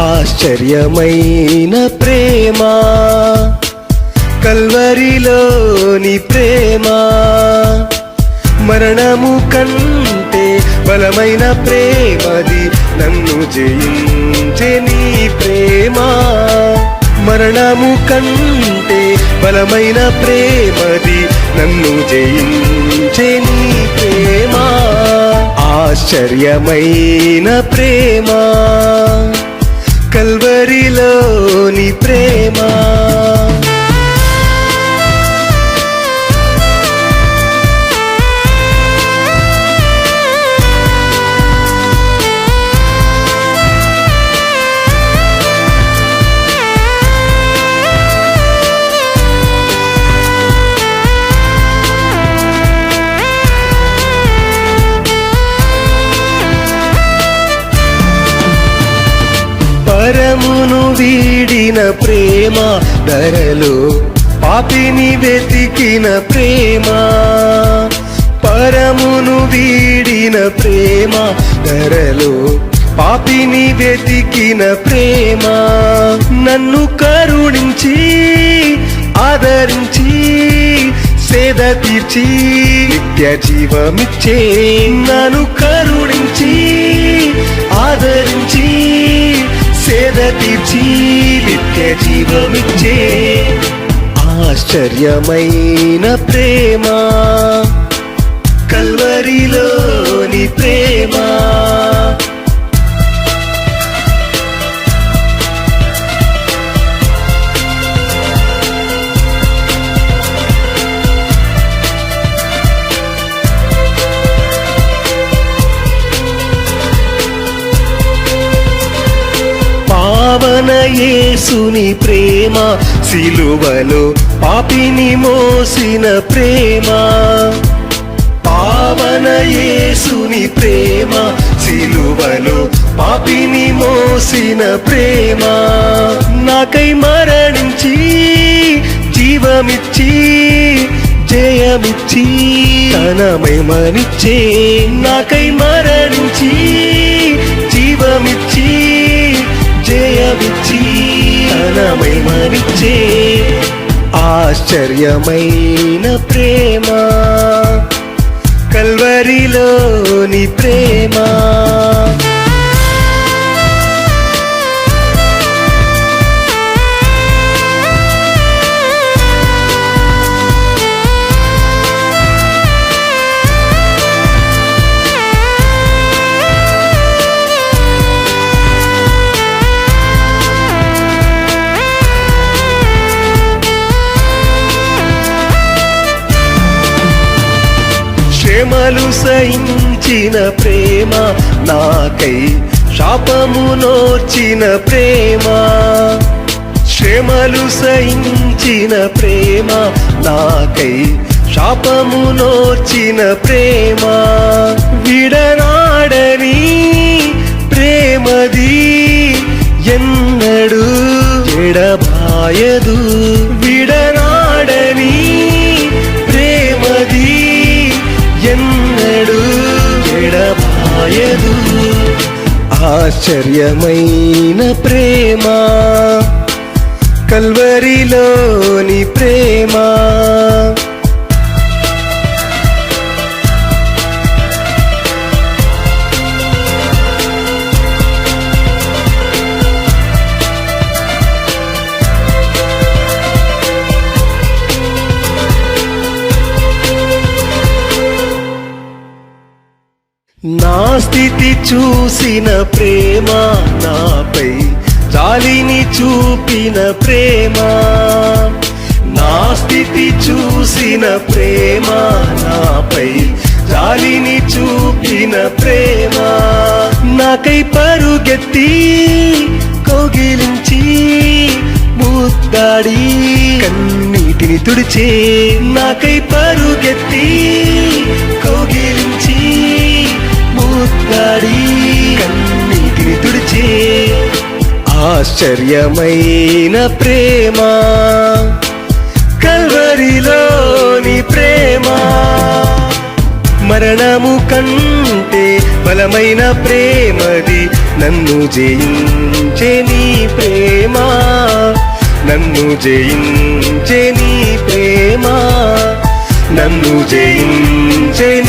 ఆశ్చర్యమైన ప్రేమ కల్వరిలోని ప్రేమ. మరణము కంటే బలమైన ప్రేమది నన్ను జయించే నీ ప్రేమ. మరణము కంటే బలమైన ప్రేమది నన్ను జయించే నీ ప్రేమ. ఆశ్చర్యమైన ప్రేమ. కల్వరిలోని ప్రేమ. వీడిన ప్రేమ ధరలో పాపిని వెతికిన ప్రేమ పరమును వీడిన ప్రేమ ధరలో పాపిని వెతికిన ప్రేమ నన్ను కరుణించి ఆదరించి సేద తీర్చి నిత్య జీవమిచ్చే నన్ను కరుణించి జీవమిచ్చే ఆశ్చర్యమైన ప్రేమ. కల్వరిలోని ప్రేమ. మన యేసుని ప్రేమ సిలువలో పాపిని మోసిన ప్రేమ. పావన యేసుని ప్రేమ సిలువలో పాపిని మోసిన ప్రేమ. నాకై మరణించి జీవమిచ్చి జయమిచ్చి తన మహిమనిచ్చే నాకై మర తన మరిచే ఆశ్చర్యమైన ప్రేమ? కల్వరిలోని ప్రేమ శ్రమలు సహించిన ప్రేమ నాకై శాపము నోర్చిన ప్రేమ. శ్రమలు సహించిన ప్రేమ నాకై శాపము నోర్చిన ప్రేమ. విడనాడని ప్రేమది ఎన్నడూ చెడబాయదు ఆశ్చర్యమైన ప్రేమ కల్వరిలోని ప్రేమ. నా స్థితి చూసిన ప్రేమ నాపై జాలిని చూపిన ప్రేమ. నా స్థితి చూసిన ప్రేమ నాపై జాలిని చూపిన ప్రేమ. నాకై పరుగెత్తి కోగిలించి ముద్దాడి కన్నీటిని తుడిచే నాకై పరుగెత్తి ముద్దాడి అన్నిటిని తుడిచే ఆశ్చర్యమైన ప్రేమ. కల్వరిలోని ప్రేమ. మరణము కంటే బలమైన ప్రేమది నన్ను జయించే నీ ప్రేమ. నన్ను జయించే నీ ప్రేమ. నన్ను జయించే